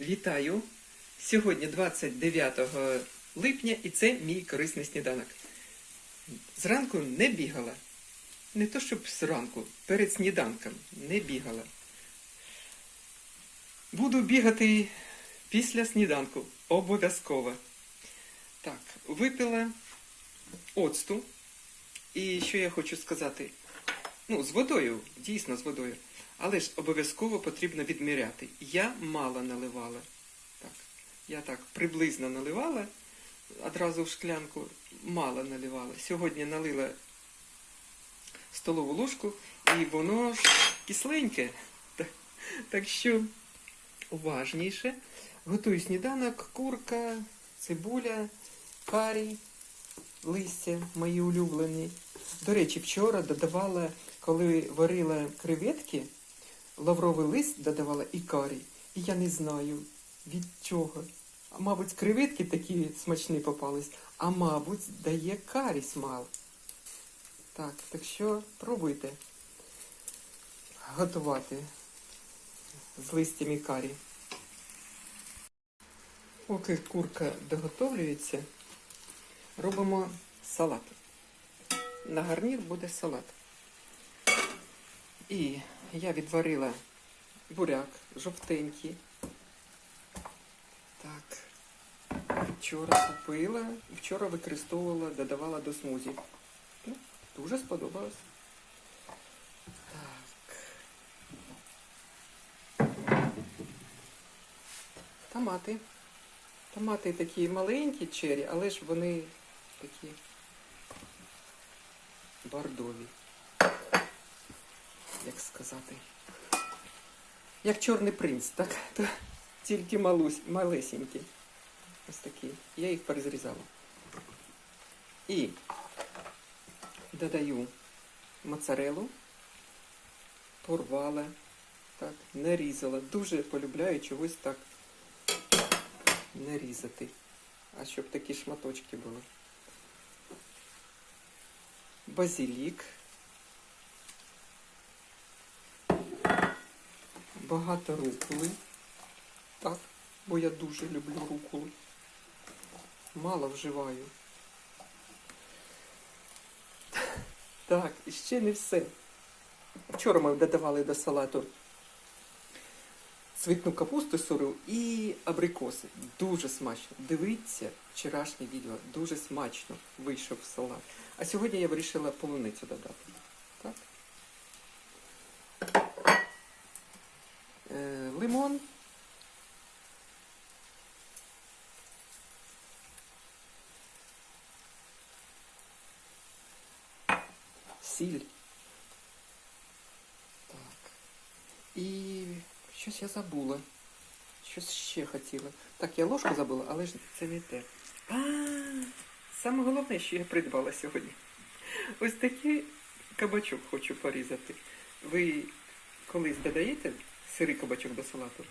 Вітаю! Сьогодні 29 липня і це мій корисний сніданок. Зранку не бігала. Не то, щоб зранку, перед сніданком не бігала. Буду бігати після сніданку. Обов'язково. Так, випила оцту. І що я хочу сказати? Ну, з водою, дійсно з водою. Але ж обов'язково потрібно відміряти. Я мало наливала. Так, я так приблизно наливала одразу в шклянку, мало наливала. Сьогодні налила столову ложку, і воно ж кисленьке. Так, так що уважніше. Готую сніданок, курка, цибуля, карі, листя мої улюблені. До речі, вчора додавала, коли варила креветки, лавровий лист додавала і карі. І я не знаю від чого. Мабуть, креветки такі смачні попались, а мабуть, дає карі смак. Так, так що пробуйте готувати з листями карі. Поки курка доготовлюється, робимо салат. На гарнір буде салат. І я відварила буряк жовтенький. Так. Вчора купила, вчора використовувала, додавала до смузі. Ну, дуже сподобалось. Так. Томати. Томати такі маленькі чері, але ж вони такі бордові. Як сказати. Як чорний принц, так? Тільки малусь, малесенькі. Ось такі. Я їх перезрізала. І додаю моцарелу, порвала, так, нарізала. Дуже полюбляю чогось так нарізати. А щоб такі шматочки були. Базилік. Багато руколи. Так, бо я дуже люблю руколу. Мало вживаю. Так, і ще не все. Вчора ми додавали до салату цвітну капусту сиру і абрикоси. Дуже смачно. Дивіться вчорашнє відео. Дуже смачно вийшов салат. А сьогодні я вирішила полуницю додати. Так? Е, лимон. Сіль. Так. І щось я забула. Щось ще хотіла. Так, я ложку забула, але ж це не те. А, саме головне, що я придбала сьогодні. Ось такий кабачок хочу порізати. Ви колись додаєте сирий кабачок до салату?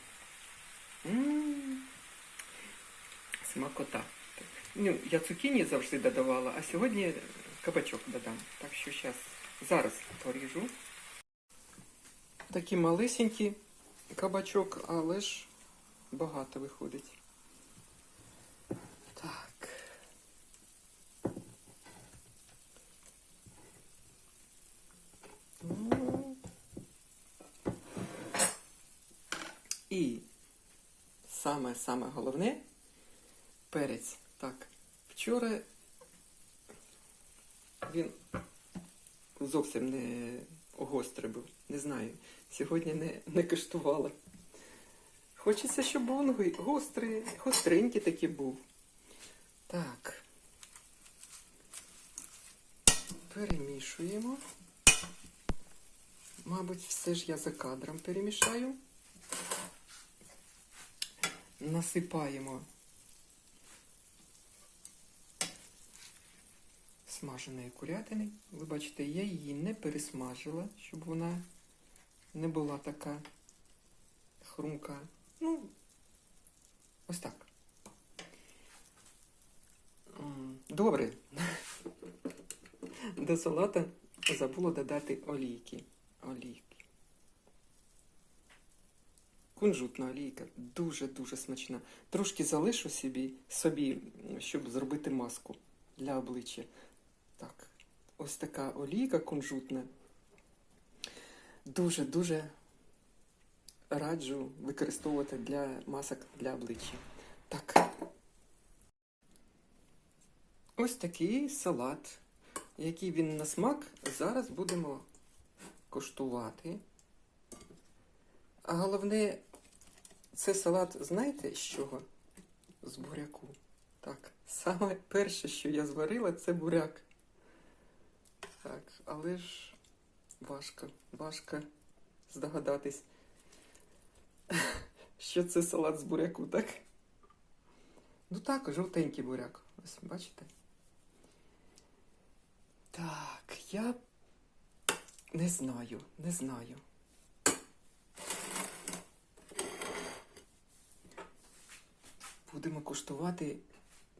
Смакота. Ну, я цукіні завжди додавала, а сьогодні кабачок додам. Так що зараз, зараз поріжу. Такий малесенький кабачок, але ж багато виходить. Так. Ну. І саме-саме головне перець. Так, вчора він зовсім не гострий був. Не знаю. Сьогодні не, не куштувала. Хочеться, щоб він гострий, гостренький такий був. Так. Перемішуємо. Мабуть, все ж я за кадром перемішаю. Насипаємо смаженої курятини. Ви бачите, я її не пересмажила, щоб вона не була така хрумка. Ну, ось так. Добре. До салата забула додати олійки. Олійки. Кунжутна олійка. Дуже-дуже смачна. Трошки залишу собі, собі, щоб зробити маску для обличчя. Так, ось така олійка кунжутна. Дуже-дуже раджу використовувати для масок для обличчя. Так. Ось такий салат. Який він на смак, зараз будемо коштувати. А головне, це салат, знаєте, з чого? З буряку. Так, саме перше, що я зварила, це буряк. Так, але ж важко, важко здогадатись, що це салат з буряку, так? Ну так, жовтенький буряк. Ось бачите? Так, я не знаю, не знаю. Будемо куштувати,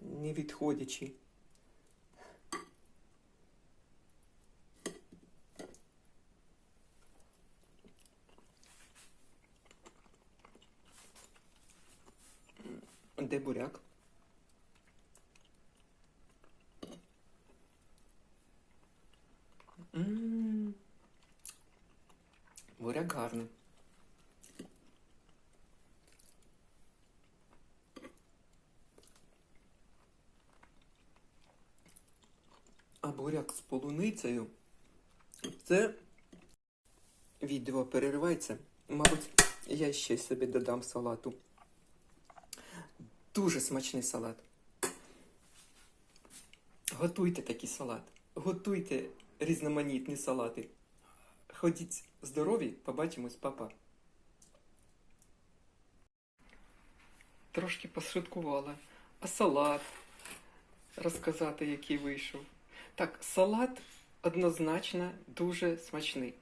не відходячи. Де буряк? М. Буряк гарний. Буряк з полуницею. Це відео переривається. Мабуть, я ще собі додам салату. Дуже смачний салат. Готуйте такий салат. Готуйте різноманітні салати. Ходіть здорові, побачимось, папа. Трошки пошуткувала. А салат розказати, який вийшов. Так, салат однозначно дуже смачний.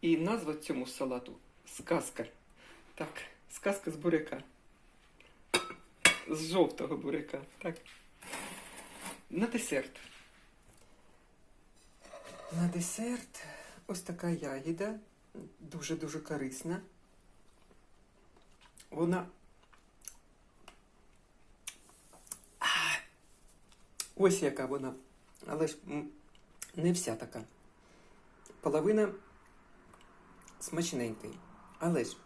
І назва цьому салату сказка. Так, сказка з буряка. З жовтого буряка. Так. На десерт. На десерт ось така ягіда, дуже-дуже корисна. Вона. Ось яка вона. Але ж не вся така. Половина смачненький. Але ж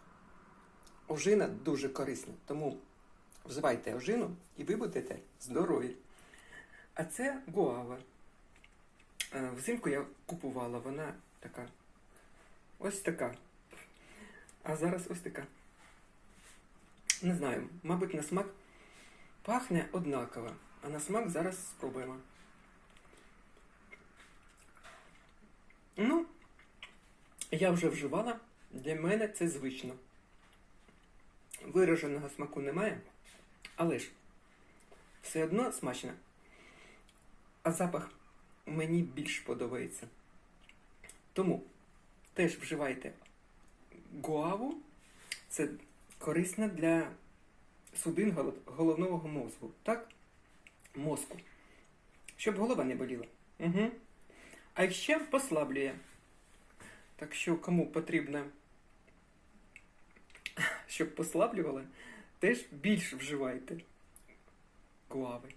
ожина дуже корисна. Тому вживайте ожину і ви будете здорові. А це гуава. Е, Взимку я купувала, вона така. Ось така. А зараз ось така. Не знаю, мабуть, на смак пахне однаково. А на смак зараз спробуємо. Ну, я вже вживала. Для мене це звично. Вираженого смаку немає, але ж все одно смачно. А запах мені більш подобається. Тому теж вживайте гуаву. Це корисно для судин головного мозку. Так? Мозку. Щоб голова не боліла. Угу. А ще послаблює. Так що кому потрібно, щоб послаблювало, теж більш вживайте гуави.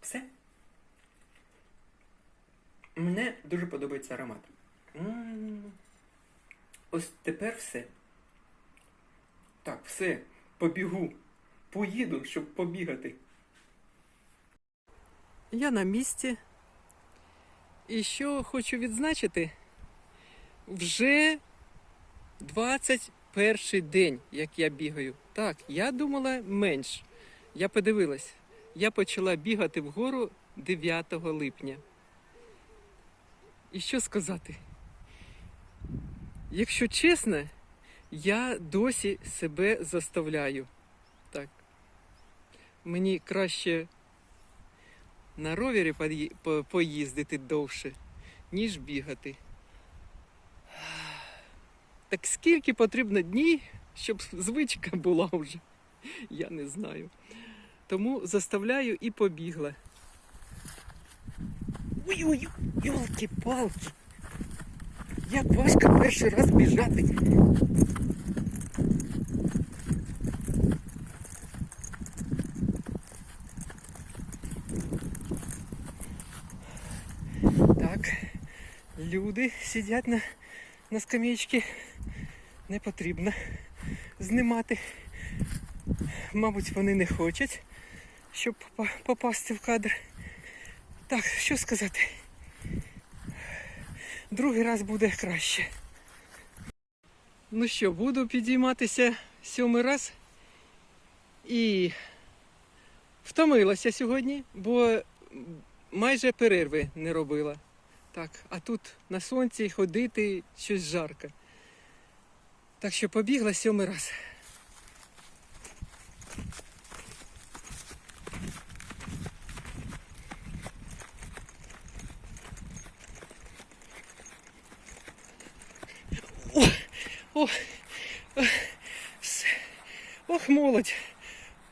Все. Мені дуже подобається аромат. Ось тепер все. Так, все, побігу. Поїду, щоб побігати. Я на місці. І що хочу відзначити, вже 21 день, як я бігаю. Так, я думала менш. Я подивилась. Я почала бігати вгору 9 липня. І що сказати? Якщо чесно, я досі себе заставляю. Так. Мені краще на ровері поїздити довше, ніж бігати. Так скільки потрібно днів, щоб звичка була вже? Я не знаю. Тому заставляю і побігла. Ой-ой, йолки-палки. Як важко перший раз біжати. Люди сидять на, на скам'ячці. Не потрібно знімати. Мабуть, вони не хочуть, щоб попа- попасти в кадр. Так, що сказати? Другий раз буде краще. Ну що, буду підійматися сьомий раз. І втомилася сьогодні, бо майже перерви не робила. Так, а тут на сонці ходити щось жарко. Так що побігла сьомий раз. О. Ох, молодь.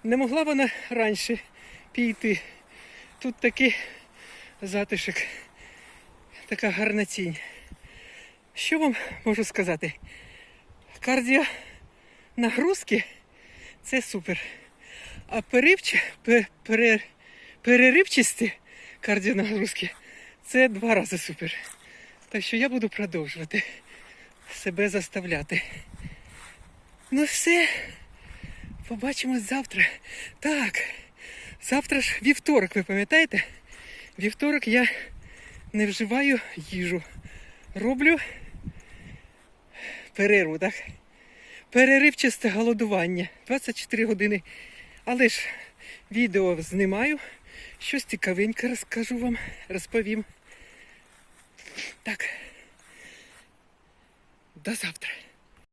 Не могла вона раніше піти. Тут такий затишок, така гарна тінь. Що вам можу сказати? Кардіо нагрузки це супер. А переривчі, пе- переривчисті кардіонагрузки це два рази супер. Так що я буду продовжувати себе заставляти. Ну все, побачимось завтра. Так, завтра ж вівторок, ви пам'ятаєте? Вівторок я не вживаю їжу. Роблю перерву, так? Переривчасте голодування. 24 години. Але ж відео знімаю. Щось цікавеньке розкажу вам, розповім. Так. До завтра.